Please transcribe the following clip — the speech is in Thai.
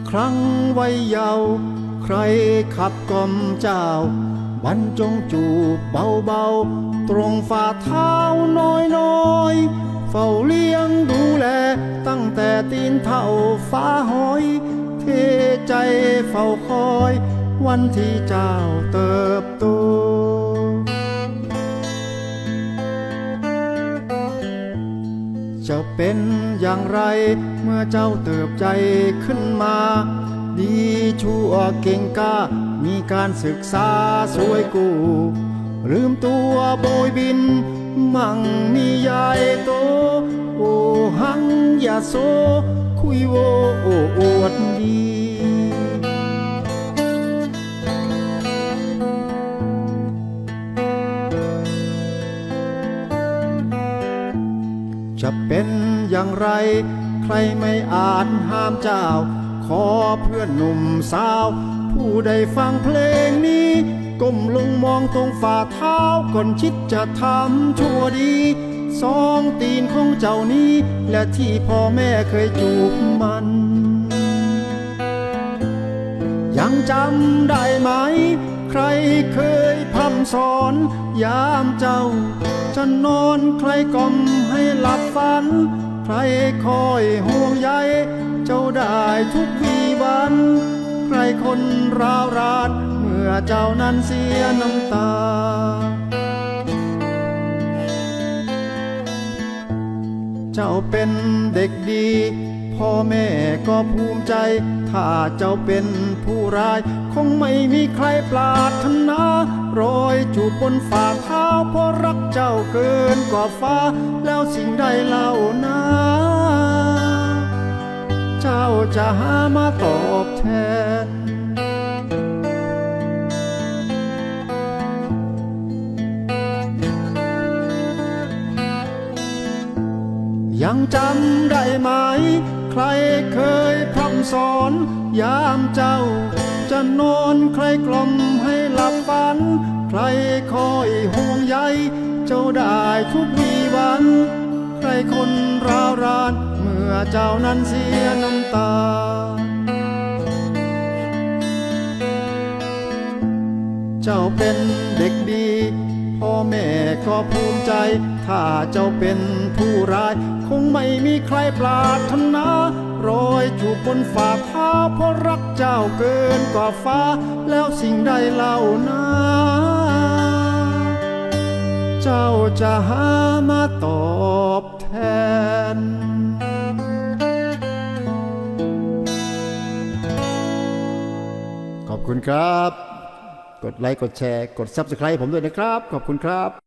่อครั้งวัยเยาว์ใครขับกล่อมเจ้า บรรจงจูบเบาๆ ตรงฝ่าเท้าน้อยๆ เฝ้าเลี้ยงดูแล ตั้งแต่ตีนเท่าฟ้าหอย เทใจเฝ้าคอย วันที่เจ้าเติม เป็นอย่างไร เมื่อเจ้าเติบใจขึ้นมา ดีชั่วเก่งก้ามีการศึกษาสวยกู ลืมตัวโบยบิน มั่งมียายโต โอหังยาโซ คุยโวโออวดดี จะเป็นอย่างไร ใครไม่อาจห้ามเจ้า ขอเพื่อนหนุ่มสาว ผู้ใดฟังเพลงนี้ ก้มลงมองตรงฝ่าเท้าก่อนคิดจะทำชั่วดี สองตีนของเจ้านี้ และที่พ่อแม่เคยจูบมัน ยังจำได้ไหม สอนยามเจ้า จะนอนใครกล่อมให้หลับฝัน ใครคอยห่วงใยเจ้าได้ทุกวีวัน ใครคนร้าวรานเมื่อเจ้านั้นเสียน้ำตาเจ้าเป็นเด็กดี พ่อแม่ก็ภูมิใจ ถ้าเจ้าเป็นผู้ร้าย คงไม่มีใครปรารถนา จูบบนฝ่าเท้าเพราะรักเจ้าเกินกว่าฟ้า แล้วสิ่งใดเล่านะเจ้าจะหามาตอบแทนยังจำได้ไหม ใครเคยพร่ำสอน ยามเจ้า จะนอนใครกล่อมให้หลับฝัน ใครคอยห่วงใยเจ้าได้ทุกวีวัน ใครคนร้าวราน เมื่อเจ้านั้นเสียน้ำตาเจ้าเป็นเด็กดี พ่อแม่ก็ภูมิใจ ถ้าเจ้าเป็นผู้ร้าย คงไม่มีใครปรารถนา รอยจูบบนฝ่าเท้าเพราะรักเจ้าเกินกว่าฟ้า แล้วสิ่งใดเล่านะเจ้าจะหามาตอบแทนขอบคุณครับ กดไลค์ กดแชร์ กด Subscribe ผมด้วยนะครับ ขอบคุณครับ